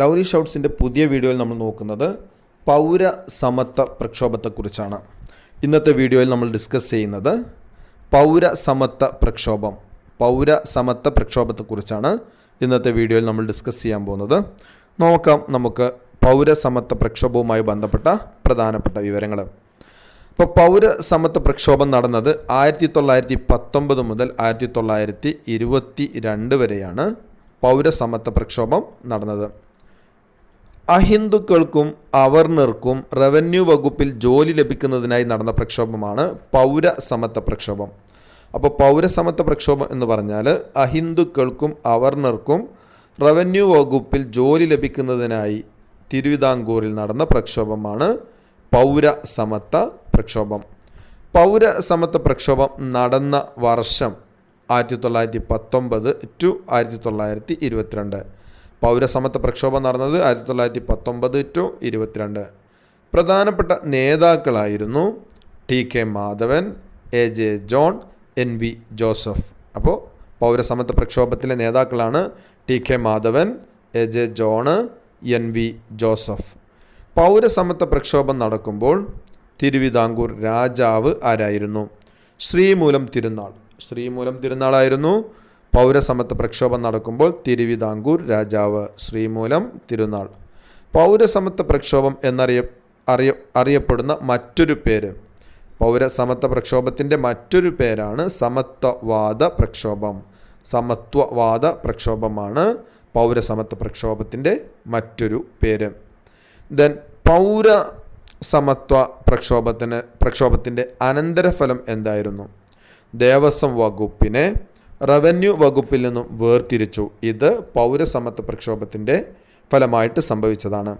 Lovely ഷൗട്ട്സിന്റെ പുതിയ വീഡിയോയിൽ നമ്മൾ നോക്കുന്നത് പൗര സമത്വ പ്രക്ഷോഭത്തെക്കുറിച്ചാണ്. ഇന്നത്തെ വീഡിയോയിൽ നമ്മൾ ഡിസ്കസ് ചെയ്യുന്നത് പൗര സമത്വ പ്രക്ഷോഭം. പൗര സമത്വ പ്രക്ഷോഭത്തെക്കുറിച്ചാണ് ഇന്നത്തെ വീഡിയോയിൽ നമ്മൾ ഡിസ്കസ് ചെയ്യാൻ പോകുന്നത്. നോക്കാം നമുക്ക് പൗരസമത്വ പ്രക്ഷോഭവുമായി ബന്ധപ്പെട്ട പ്രധാനപ്പെട്ട വിവരങ്ങൾ. ഇപ്പോൾ പൗരസമത്വ പ്രക്ഷോഭം നടന്നത് ആയിരത്തി തൊള്ളായിരത്തി പത്തൊമ്പത് മുതൽ ആയിരത്തി തൊള്ളായിരത്തി ഇരുപത്തി രണ്ട് വരെയാണ് പൗരസമത്വ പ്രക്ഷോഭം നടന്നത്. അഹിന്ദുക്കൾക്കും അവർണർക്കും റവന്യൂ വകുപ്പിൽ ജോലി ലഭിക്കുന്നതിനായി നടന്ന പ്രക്ഷോഭമാണ് പൗരസമത്വ പ്രക്ഷോഭം. അപ്പോൾ പൗരസമത്വ പ്രക്ഷോഭം എന്ന് പറഞ്ഞാൽ അഹിന്ദുക്കൾക്കും അവർണർക്കും റവന്യൂ വകുപ്പിൽ ജോലി ലഭിക്കുന്നതിനായി തിരുവിതാംകൂറിൽ നടന്ന പ്രക്ഷോഭമാണ് പൗരസമത്വ പ്രക്ഷോഭം. പൗരസമത്വ പ്രക്ഷോഭം നടന്ന വർഷം ആയിരത്തി തൊള്ളായിരത്തി പത്തൊമ്പത് ടു ആയിരത്തി തൊള്ളായിരത്തി ഇരുപത്തിരണ്ട്. പൗരസമത്വ പ്രക്ഷോഭം നടന്നത് ആയിരത്തി തൊള്ളായിരത്തി പത്തൊമ്പത് ടു ഇരുപത്തിരണ്ട്. പ്രധാനപ്പെട്ട നേതാക്കളായിരുന്നു T K Madhavan A J John N V Joseph. അപ്പോൾ പൗരസമത്വ പ്രക്ഷോഭത്തിലെ നേതാക്കളാണ് T K Madhavan A J John N V Joseph. പൗരസമത്വ പ്രക്ഷോഭം നടക്കുമ്പോൾ തിരുവിതാംകൂർ രാജാവ് ആരായിരുന്നു? ശ്രീമൂലം തിരുനാൾ. ശ്രീമൂലം തിരുനാളായിരുന്നു പൗരസമത്വ പ്രക്ഷോഭം നടക്കുമ്പോൾ തിരുവിതാംകൂർ രാജാവ് ശ്രീമൂലം തിരുനാൾ. പൗരസമത്വ പ്രക്ഷോഭം എന്നറിയ അറിയ അറിയപ്പെടുന്ന മറ്റൊരു പേര്. പൗരസമത്വ പ്രക്ഷോഭത്തിന്റെ മറ്റൊരു പേരാണ് സമത്വവാദ പ്രക്ഷോഭം. സമത്വവാദ പ്രക്ഷോഭമാണ് പൗരസമത്വ പ്രക്ഷോഭത്തിന്റെ മറ്റൊരു പേര്. ദെൻ പൗര സമത്വ പ്രക്ഷോഭത്തിന് പ്രക്ഷോഭത്തിന്റെ അനന്തരഫലം എന്തായിരുന്നു? ദേവസ്വം വകുപ്പിനെ റവന്യൂ വകുപ്പിൽ നിന്നും വേർതിരിച്ചു. ഇത് പൗരസമത്വ പ്രക്ഷോഭത്തിന്റെ ഫലമായിട്ട് സംഭവിച്ചതാണ്.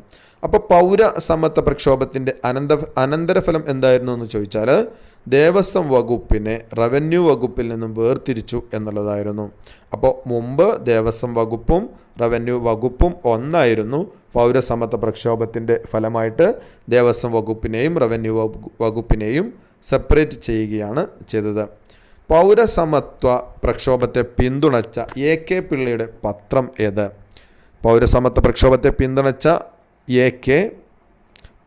അപ്പോൾ പൗരസമത്വ പ്രക്ഷോഭത്തിന്റെ അനന്ത അനന്തരഫലം എന്തായിരുന്നു എന്ന് ചോദിച്ചാൽ ദേവസ്വം വകുപ്പിനെ റവന്യൂ വകുപ്പിൽ നിന്നും വേർതിരിച്ചു എന്നുള്ളതായിരുന്നു. അപ്പോൾ മുമ്പ് ദേവസ്വം വകുപ്പും റവന്യൂ വകുപ്പും ഒന്നായിരുന്നു പൗരസമത്വ പ്രക്ഷോഭത്തിന്റെ ഫലമായിട്ട് ദേവസ്വം വകുപ്പിനെയും റവന്യൂ വകുപ്പിനെയും സെപ്പറേറ്റ് ചെയ്യുകയാണ് ചെയ്തത്. പൗരസമത്വ പ്രക്ഷോഭത്തെ പിന്തുണച്ച എ കെ പിള്ളയുടെ പത്രം ഏത്? പൗരസമത്വ പ്രക്ഷോഭത്തെ പിന്തുണച്ച എ കെ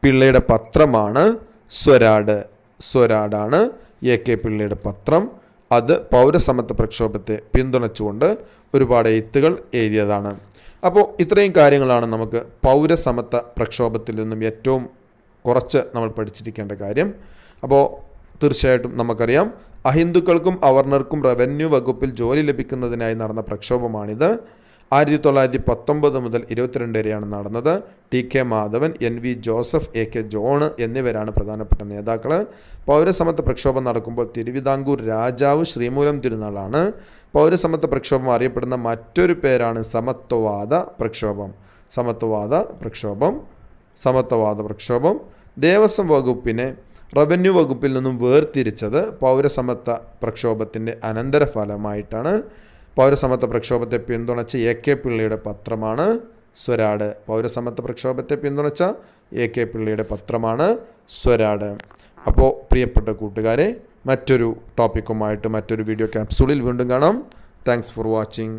പിള്ളയുടെ പത്രമാണ് സ്വരാട്. സ്വരാടാണ് എ കെ പിള്ളയുടെ പത്രം. അത് പൗരസമത്വ പ്രക്ഷോഭത്തെ പിന്തുണച്ചുകൊണ്ട് ഒരുപാട് എഴുത്തുകൾ എഴുതിയതാണ്. അപ്പോൾ ഇത്രയും കാര്യങ്ങളാണ് നമുക്ക് പൗരസമത്വ പ്രക്ഷോഭത്തിൽ നിന്നും ഏറ്റവും കുറച്ച് നമ്മൾ പഠിച്ചിരിക്കേണ്ട കാര്യം. അപ്പോൾ തീർച്ചയായിട്ടും നമുക്കറിയാം അഹിന്ദുക്കൾക്കും അവർണർക്കും റവന്യൂ വകുപ്പിൽ ജോലി ലഭിക്കുന്നതിനായി നടന്ന പ്രക്ഷോഭമാണിത്. ആയിരത്തി തൊള്ളായിരത്തി പത്തൊമ്പത് മുതൽ ഇരുപത്തിരണ്ട് വരെയാണ് നടന്നത്. T K Madhavan N V Joseph A K John എന്നിവരാണ് പ്രധാനപ്പെട്ട നേതാക്കൾ പൗരസമത്വ പ്രക്ഷോഭം നടക്കുമ്പോൾ തിരുവിതാംകൂർ രാജാവ് ശ്രീമൂലം തിരുനാളാണ്. പൗരസമത്വ പ്രക്ഷോഭം അറിയപ്പെടുന്ന മറ്റൊരു പേരാണ് സമത്വവാദ പ്രക്ഷോഭം. സമത്വവാദ പ്രക്ഷോഭം. സമത്വവാദ പ്രക്ഷോഭം. ദേവസ്വം വകുപ്പിനെ റവന്യൂ വകുപ്പിൽ നിന്നും വേർതിരിച്ചത് പൗരസമത്വ പ്രക്ഷോഭത്തിന്റെ അനന്തരഫലമായിട്ടാണ്. പൗരസമത്വ പ്രക്ഷോഭത്തെ പിന്തുണച്ച എ കെ പിള്ളയുടെ പത്രമാണ് സ്വരാട്. പൗരസമത്വ പ്രക്ഷോഭത്തെ പിന്തുണച്ച എ കെ പിള്ളയുടെ പത്രമാണ് സ്വരാട്. അപ്പോൾ പ്രിയപ്പെട്ട കൂട്ടുകാരെ മറ്റൊരു ടോപ്പിക്കുമായിട്ട് മറ്റൊരു വീഡിയോ ക്യാപ്സൂളിൽ വീണ്ടും കാണാം. Thanks for watching